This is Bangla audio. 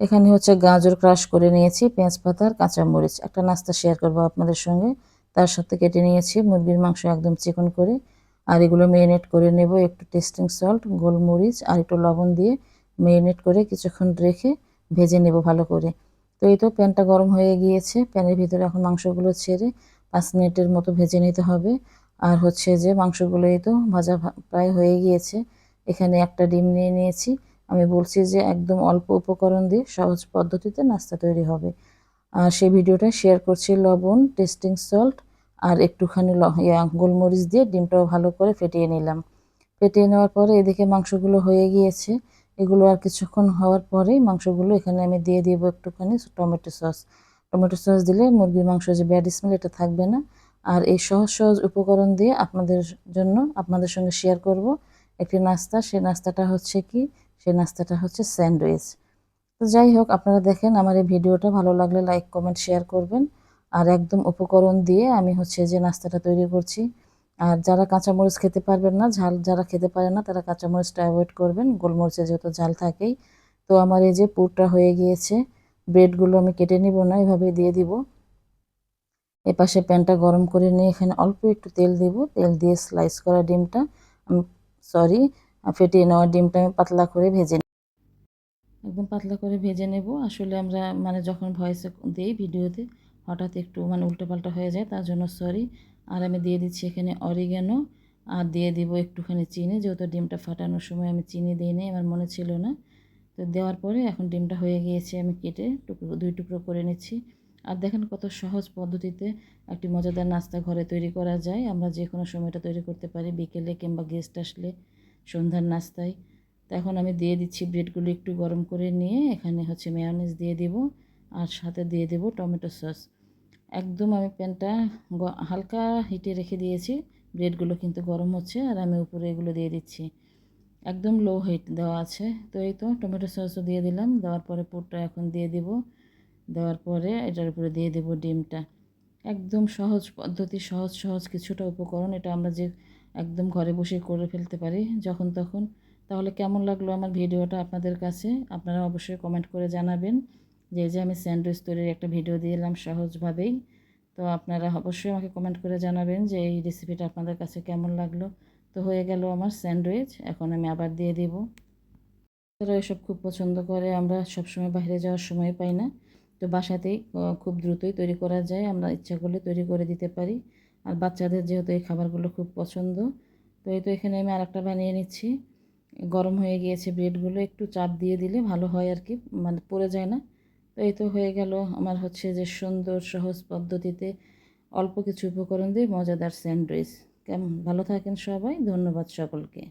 এখানে হচ্ছে গাজর ক্রাশ করে নিয়েছি, পেঁয়াজ পাতার কাঁচামরিচ একটা নাস্তা শেয়ার করব আপনাদের সঙ্গে। তার সাথে কেটে নিয়েছি মুরগির মাংস একদম চিকন করে। আর এগুলো মেরিনেট করে নেব একটু টেস্টিং সল্ট গোলমরিচ আর একটু লবণ দিয়ে মেরিনেট করে কিছুক্ষণ রেখে ভেজে নেব ভালো করে। তো এই তো প্যানটা গরম হয়ে গিয়েছে। প্যানের ভিতরে এখন মাংসগুলো ছেড়ে পাঁচ মিনিটের মতো ভেজে নিতে হবে। আর হচ্ছে যে মাংসগুলো এই তো ভাজা প্রায় হয়ে গিয়েছে। এখানে একটা ডিম নিয়ে নিয়েছি। আমি বলছি যে একদম অল্প উপকরণ দিয়ে সহজ পদ্ধতিতে নাস্তা তৈরি হবে। আর সেই ভিডিওটা শেয়ার করছি লবণ টেস্টিং সল্ট আর একটুখানি গোলমরিচ দিয়ে ডিমটাও ভালো করে ফেটিয়ে নিলাম। ফেটিয়ে নেওয়ার পরে এদিকে মাংসগুলো হয়ে গিয়েছে। এগুলো আর কিছুক্ষণ হওয়ার পরেই মাংসগুলো এখানে আমি দিয়ে দিব একটুখানি টমেটো সস। টমেটো সস দিলে মুরগির মাংস যে ব্যাড স্মেল এটা থাকবে না। আর এই সহজ সহজ উপকরণ দিয়ে আপনাদের জন্য আপনাদের সঙ্গে শেয়ার করব একটি নাস্তা। সেই নাস্তাটা হচ্ছে কি? সেই নাস্তাটা হচ্ছে স্যান্ডউইচ। তো যাই হোক, আপনারা দেখেন আমার এই ভিডিওটা, ভালো লাগলে লাইক, কমেন্ট, শেয়ার করবেন। আর একদম উপকরণ দিয়ে আমি হচ্ছে যে নাস্তাটা তৈরি করছি। আর যারা কাঁচামরিচ খেতে পারবেন না, ঝাল যারা খেতে পারে না, তারা কাঁচামরিচটা অ্যাভয়েড করবেন। গোলমরিচে যেহেতু ঝাল থাকেই। তো আমার এই যে পুরটা হয়ে গিয়েছে, ব্রেডগুলো আমি কেটে নিব না এভাবে দিয়ে দিব। এপাশে প্যানটা গরম করে নিয়ে এখানে অল্প একটু তেল দিব। তেল দিয়ে স্লাইস করা ডিমটা সরি ফেটিয়ে নেওয়া ডিমটা আমি পাতলা করে ভেজে একদম পাতলা করে ভেজে নেব। আসলে আমরা মানে যখন ভয়েসে দিই ভিডিওতে, হঠাৎ একটু মানে উল্টোপাল্টা হয়ে যায়, তার জন্য সরি আর আমি দিয়ে দিচ্ছি এখানে অরিগ্যানো আর দিয়ে দিব একটুখানি চিনি। যেহেতু ডিমটা ফাটানোর সময় আমি চিনি দিই নি আমার মনে ছিল না। তো দেওয়ার পরে এখন ডিমটা হয়ে গিয়েছে, আমি কেটে টুকরো, দুই টুকরো করে নিচ্ছি। আর দেখেন কত সহজ পদ্ধতিতে একটি মজাদার নাস্তা ঘরে তৈরি করা যায়। আমরা যে কোনো সময়টা তৈরি করতে পারি, বিকেলে কিংবা গেস্ট আসলে। সন্ধ্যার নাস্তায়। তো এখন আমি দিয়ে দিচ্ছি ব্রেডগুলো একটু গরম করে নিয়ে এখানে হচ্ছে মেয়নিজ দিয়ে দিব আর সাথে দিয়ে দেব টমেটো সস। একদম আমি প্যানটা হালকা হিটে রেখে দিয়েছি, ব্রেডগুলো কিন্তু গরম হচ্ছে আর আমি উপরে এগুলো দিয়ে দিচ্ছি। একদম লো হিট দেওয়া আছে, তো এই তো টমেটো সসও দিয়ে দিলাম, দেওয়ার পরে পুরটা এখন দিয়ে দিব। দেওয়ার পরে এটার উপরে দিয়ে দেব ডিমটা। একদম সহজ পদ্ধতি, সহজ সহজ কিছুটা উপকরণ, এটা আমরা যে একদম ঘরে বসে করে ফেলতে পারি যখন তখন। তাহলে কেমন লাগল আমার ভিডিওটা আপনাদের কাছে? আপনারা অবশ্যই কমেন্ট করে জানাবেন। যে যে, আমি স্যান্ডউইচ তৈরির একটা ভিডিও দিয়ে দিলাম সহজভাবেই। তো আপনারা অবশ্যই আমাকে কমেন্ট করে জানাবেন যে, এই রেসিপিটা আপনাদের কাছে কেমন লাগল? তো হয়ে গেল আমার স্যান্ডউইচ। এখন আমি আবার দিয়ে দিব। তারা এসব খুব পছন্দ করে, আমরা সবসময় বাইরে যাওয়ার সময় পাই না। তো বাসাতেই খুব দ্রুতই তৈরি করা যায়। আমরা ইচ্ছা করলে তৈরি করে দিতে পারি। আর বাচ্চাদের যেহেতু এই খাবারগুলো খুব পছন্দ, তো এই তো এখানে আমি আরেকটা বানিয়ে নিচ্ছি। গরম হয়ে গিয়েছে ব্রেডগুলো, একটু চাপ দিয়ে দিলে ভালো হয় আর কি মানে পড়ে যায় না। তো এই তো হয়ে গেল আমার হচ্ছে যে সুন্দর সহজ পদ্ধতিতে অল্প কিছু উপকরণ দিয়ে মজাদার স্যান্ডউইচ। কেমন? ভালো থাকেন সবাই, ধন্যবাদ সকলকে।